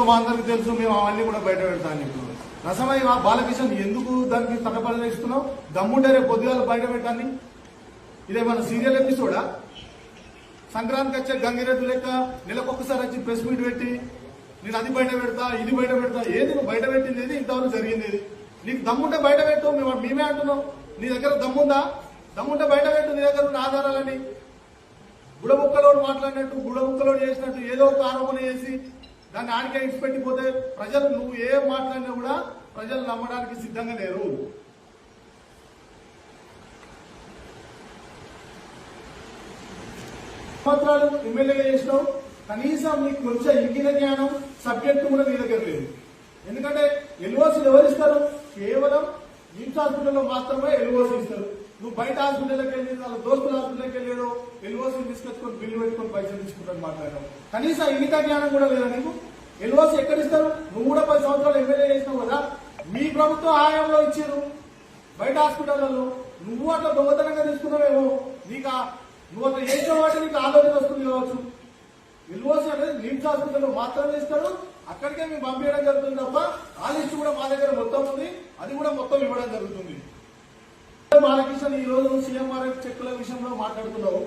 ఎందుకో మా అందరికి తెలుసు మేము అవన్నీ కూడా బయట పెడతాను ఇప్పుడు రసమై బాలకిషన్ ఎందుకు దానికి తటపడలేస్తున్నావు దమ్ముంటే రేపు పొద్దుగాల బయట పెట్టాన్ని ఇదేమన్నా సీరియల్ ఎపిసోడా? సంక్రాంతికి వచ్చే గంగిరెడ్డి లెక్క నెలకొకసారి వచ్చి ప్రెస్ మీట్ పెట్టి నేను అది బయట పెడతా ఇది బయట పెడతా ఏది బయట పెట్టింది ఏది? ఇంతవరకు జరిగింది ఏది? నీకు దమ్ముంటే బయట పెట్టు మేము మేమే అంటున్నాం. నీ దగ్గర దమ్ముందా? దమ్ముంటే బయట పెట్టు నీ దగ్గర ఉన్న ఆధారాలని గుడముక్కలోడు మాట్లాడినట్టు గుడముక్కలోడు చేసినట్టు ఏదో ఒక ఆరోపణ చేసి దాన్ని ఆడికే ఇచ్చిపెట్టిపోతే ప్రజలు నువ్వు ఏం మాట్లాడినా కూడా ప్రజలు నమ్మడానికి సిద్ధంగా లేరు. సంవత్సరాలు ఎమ్మెల్యేగా చేసినావు. కనీసం నీకు కొంచెం ఇంగిన జ్ఞానం సబ్జెక్టు కూడా నీ దగ్గర లేదు. ఎందుకంటే ఎల్ఓసీలు ఎవరు ఇస్తారు? కేవలం నిమ్స్ హాస్పిటల్లో మాత్రమే ఎల్ఓసీ ఇస్తారు. నువ్వు బయట హాస్పిటల్కి వెళ్ళి వాళ్ళ దోస్తుల హాస్పిటల్కి వెళ్ళాడు ఎల్ఓసీ తీసుకొచ్చుకొని బిల్లు పెట్టుకొని పైసలు తీసుకుంటాను మాట్లాడడం. కనీసం ఇంగిత జ్ఞానం కూడా లేదా నీకు? ఎల్ఓసీ ఎక్కడ ఇస్తారు? నువ్వు కూడా పది సంవత్సరాలు ఎమ్మెల్యే చేసినావు కదా? మీ ప్రభుత్వం ఆయంలో ఇచ్చారు. బయట హాస్పిటల్లో నువ్వు అట్లా దొంగతనంగా తీసుకున్నావేమో? నీకు నువ్వు అట్లా చేసిన వాటి నీకు ఆలోచన వస్తుంది కావచ్చు. ఎల్ఓసీ అనేది నిమ్స్ హాస్పిటల్లో మాత్రమే ఇస్తారు. అక్కడికే మేము పంపించడం జరుగుతుంది తప్ప ఆ లిస్ట్ కూడా మా దగ్గర మొత్తం ఉంది. అది కూడా మొత్తం ఇవ్వడం జరుగుతుంది. బాలకృష్ణ ఈ రోజు సీఎంఆర్ఎఫ్ చెక్కుల విషయంలో మాట్లాడుతున్నావు.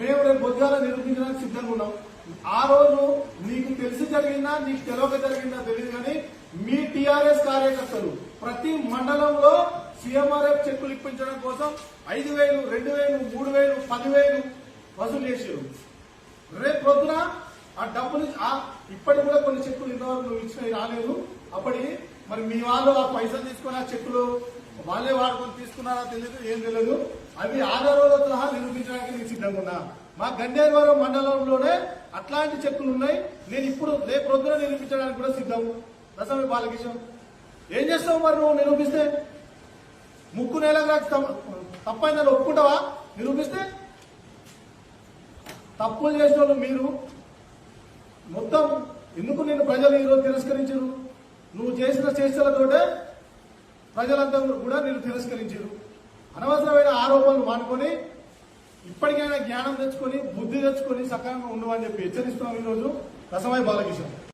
మేము రేపు పొద్దుగాల నిరూపించడానికి సిద్ధంగా ఉన్నాం. ఆ రోజు నీకు తెలిసి జరిగిందా నీకు తెలియక జరిగిందా తెలియదు కానీ మీ టీఆర్ఎస్ కార్యకర్తలు ప్రతి మండలంలో సీఎంఆర్ఎఫ్ చెక్కులు ఇప్పించడం కోసం ఐదు వేలు రెండు వేలు మూడు వేలు పదివేలు వసూలు చేశారు రేపు పొద్దున ఆ డబ్బులు ఇప్పటి ఇప్పటికి కూడా కొన్ని చెక్కులు ఇంతవరకు నువ్వు ఇచ్చినవి రాలేదు. అప్పటి మరి మీ వాళ్ళు ఆ పైసలు తీసుకొని ఆ చెక్కులు వాళ్ళే వాడుకొని తీసుకున్నారా తెలియదు ఏం తెలియదు అవి ఆధారాలతో సహా నిరూపించడానికి నేను సిద్ధంగా ఉన్నా. మా గన్నేరువరం మండలంలోనే అట్లాంటి చెక్కులు ఉన్నాయి. నేను ఇప్పుడు రేపు రొద్దున నిరూపించడానికి కూడా సిద్ధం. రసమే బాలకిషన్ ఏం చేస్తావు మరి నువ్వు నిరూపిస్తే? ముక్కు నెల తప్పైందని ఒప్పుకుంటావా? నిరూపిస్తే? తప్పులు చేసిన వాళ్ళు మీరు. మొత్తం ఎందుకు నేను ప్రజలు ఈరోజు తిరస్కరించరు? నువ్వు చేసిన చేష్టలతోటే ప్రజలందరూ కూడా నేను తిరస్కరించారు. అనవసరమైన ఆరోపణలు మానుకొని ఇప్పటికైనా జ్ఞానం తెచ్చుకొని బుద్ధి తెచ్చుకొని సకాలంగా ఉండమని చెప్పి హెచ్చరిస్తున్నాం ఈరోజు రసమై బాలకిషన్.